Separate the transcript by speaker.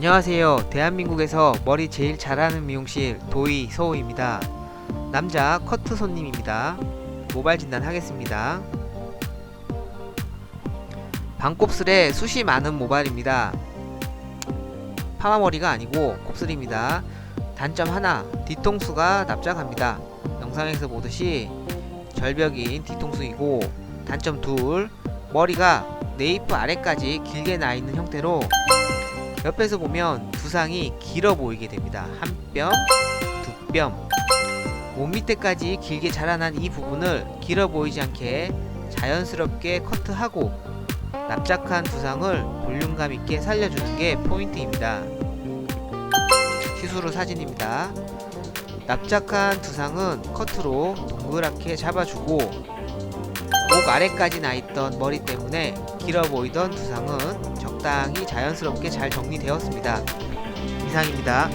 Speaker 1: 안녕하세요. 대한민국에서 머리 제일 잘하는 미용실 도이 소우입니다. 남자 커트 손님입니다. 모발 진단 하겠습니다. 반곱슬에 숱이 많은 모발입니다. 파마머리가 아니고 곱슬입니다. 단점 하나, 뒤통수가 납작합니다. 영상에서 보듯이 절벽인 뒤통수이고 단점 둘, 머리가 네이프 아래까지 길게 나 있는 형태로 옆에서 보면 두상이 길어 보이게 됩니다. 한 뼘, 두 뼘. 몸 밑에까지 길게 자라난 이 부분을 길어 보이지 않게 자연스럽게 커트하고 납작한 두상을 볼륨감 있게 살려주는 게 포인트입니다. 시스루 사진입니다. 납작한 두상은 커트로 동그랗게 잡아주고 목 아래까지 나 있던 머리 때문에 길어 보이던 두상은 적당히 자연스럽게 잘 정리되었습니다. 이상입니다.